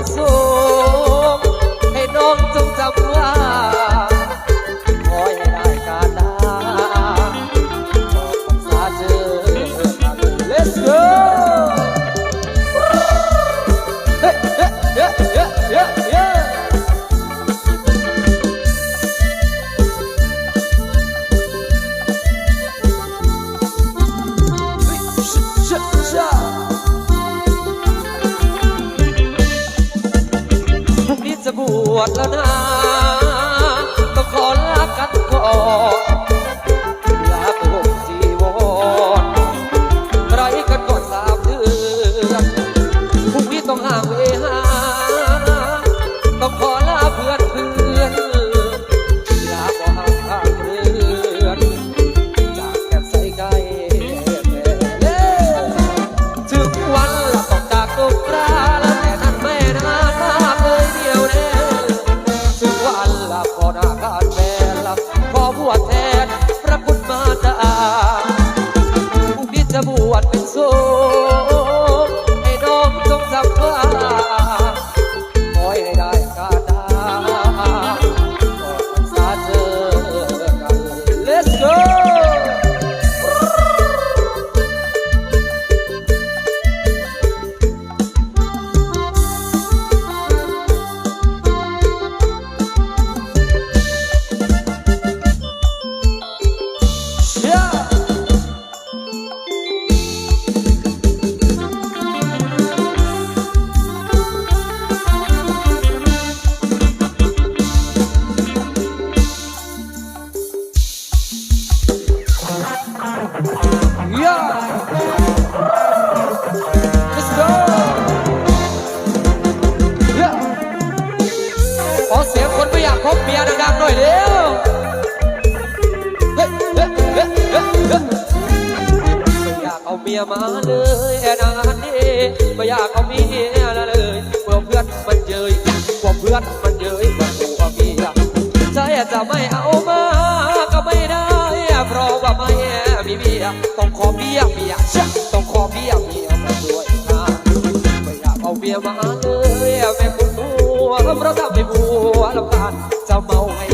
บากเอาเมียมาเลยนานนี้ไม่อยากเอาเมียเลยกลัวเพื่อนมันเย้ยกลัวเพื่อนมันเย้ยมันกลัวเมียใจจะไม่เอามาก็ไม่ได้เพราะว่าไม่มีเมียต้องขอเมียเมียชะต้องขอเมียเมียมาด้วยนะไม่อยากเอาเมียมาเลยแม่คุณหัวเราทำให้บัวลำพานจะเมาให้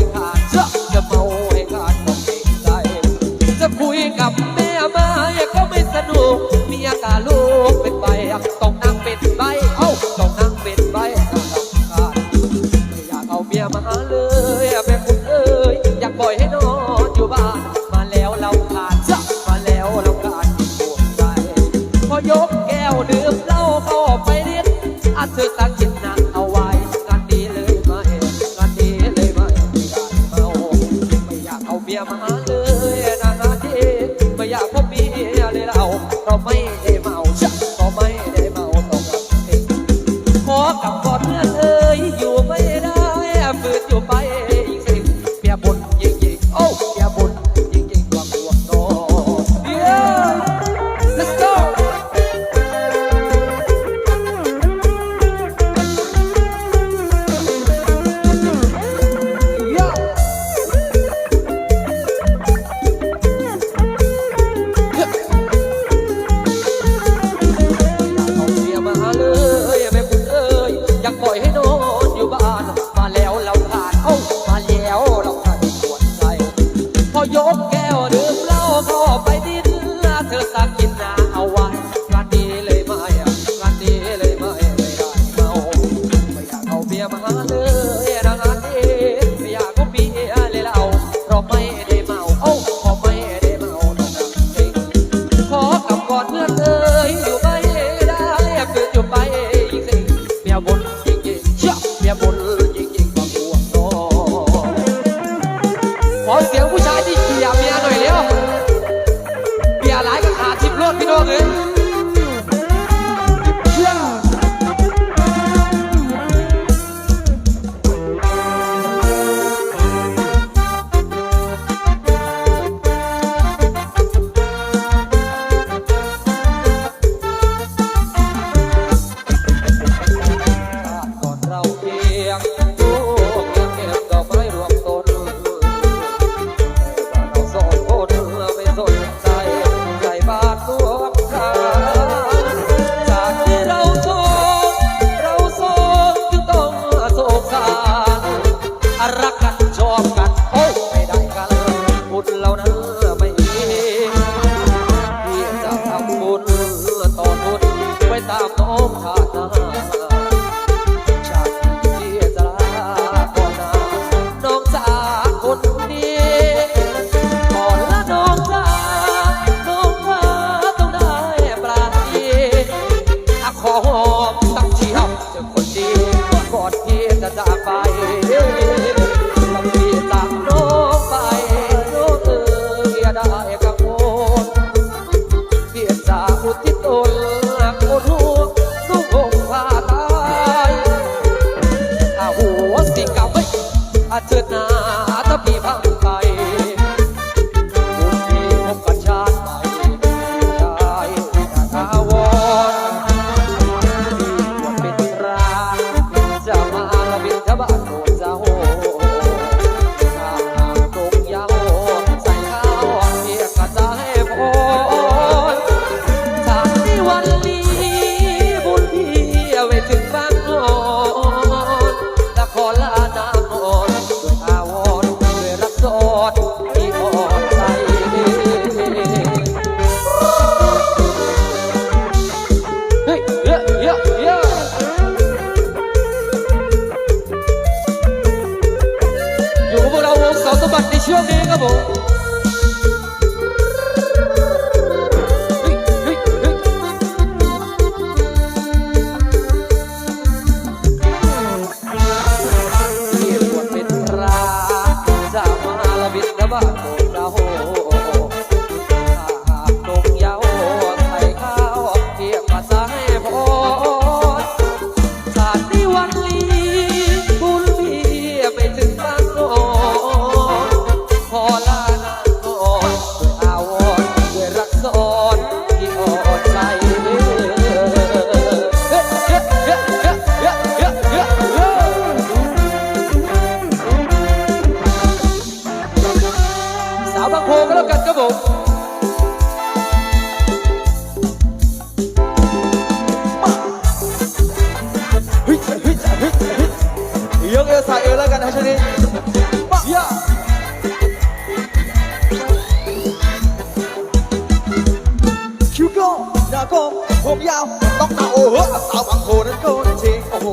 ดาโกงผมยาวต้องตาโอ้โหสาวบางโคนั้นโดนจริงโอ้โห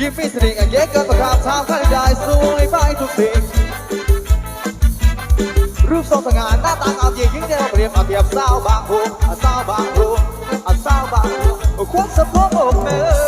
ยิ้มไม่สนิทอะเย้เกินประคามทามข้างได้สวยไปทุกสิ่งรูปทรงสง่าหน้าตาเอาจริงยิ่งเดียวเปรียบเทียบสาวบางโคสาวบางโคสาวบางโคควาสะโพกอกเนื้อ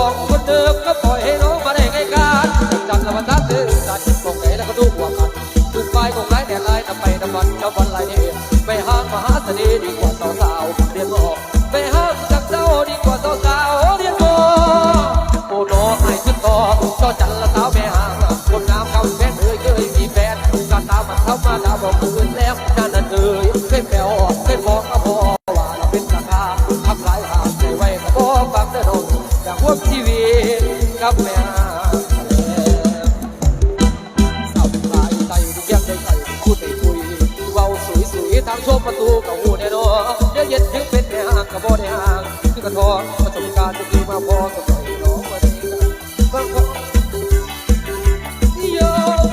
ของคนเดิมก็ปล่อยให้รอ เป็นแม่ห่างกับบ่ได้ห่างคือกระทอประสบการณ์ที่ดีมาพอกับใจน้องมาดีกันบางคนโย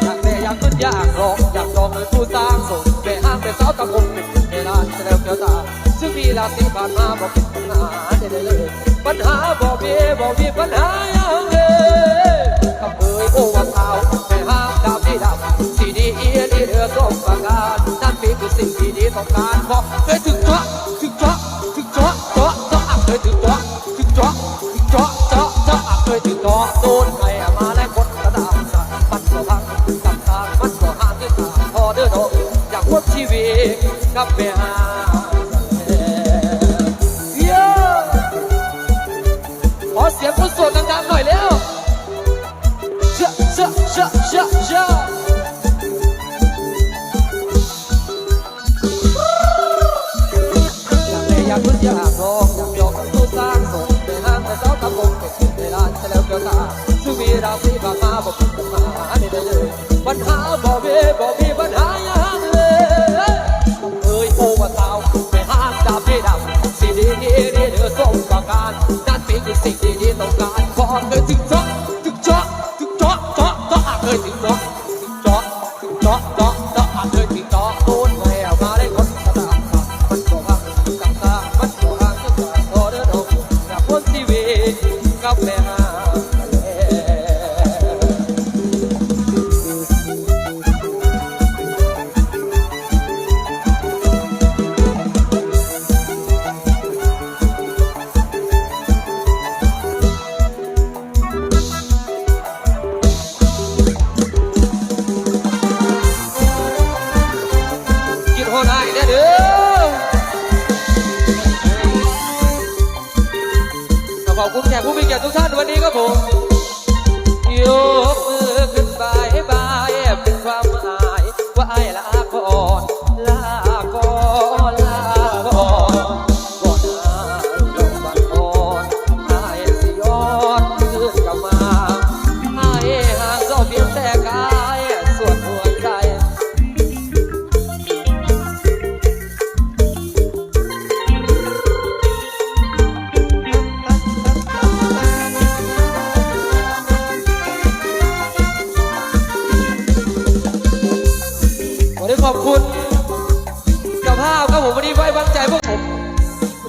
อยากแต่อยากขึ้นอยากลองอยากลองเลยผู้สร้างส่งแม่ห้างเป็นสาวตะกงเป็นในร้านแสดงเกี่ยวตาซึ่งมีราศีผ่านมาบอกเป็นปัญหาได้เลย ปัญหาบอกมีบอกมีปัญหาอย่างเดียกับเอ่ยโอ้ว่าสาแม่ห้างดำที่ดำสีดีเอียดีเดือดสมประการนั่นเป็นคือสิ่งที่ดีต้องการเพราะเคยถึงเจา โดนใครมาแล้วคนกระดามสั่นมันก็พังสังทางมันก็หาที่ตาพอเด้อดอกอยากพบชีวิตกับแม่ห้างเย้ขอเสียงคนโสดดังๆหน่อยแล้วเชอเชอเชอเชอ ปัญหาบ่มีบ่มีปัญหาอย่างเลยเอ้ยโอ้ว่าสาวไปห้ามดำไม่ดำสิ่งดีดีเดือดสมประการนั่นเป็นคือสิ่งที่ดีต้องการขอเคยถึงเจาะถึงชอบ มีเกียรติทุกท่านวันนี้ครับผมยกมือขึ้นบายบายเป็นความหมายว่าไอ้ลาก่อน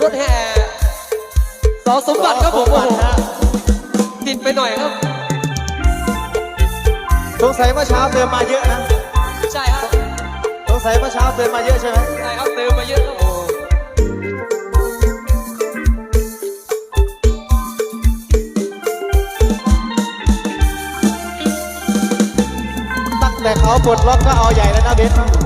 รถแห่สอสมบัติครับผมโอ้โหติดไปหน่อยครับ สงสัยเมื่อเช้าเติมมาเยอะนะ ใช่ครับ สงสัยเมื่อเช้าเติมมาเยอะใช่ไหมใช่ครับเติมมาเยอะครับผมตั้งแต่เขาปลดล็อกก็เอาใหญ่แล้วนะเบนซ์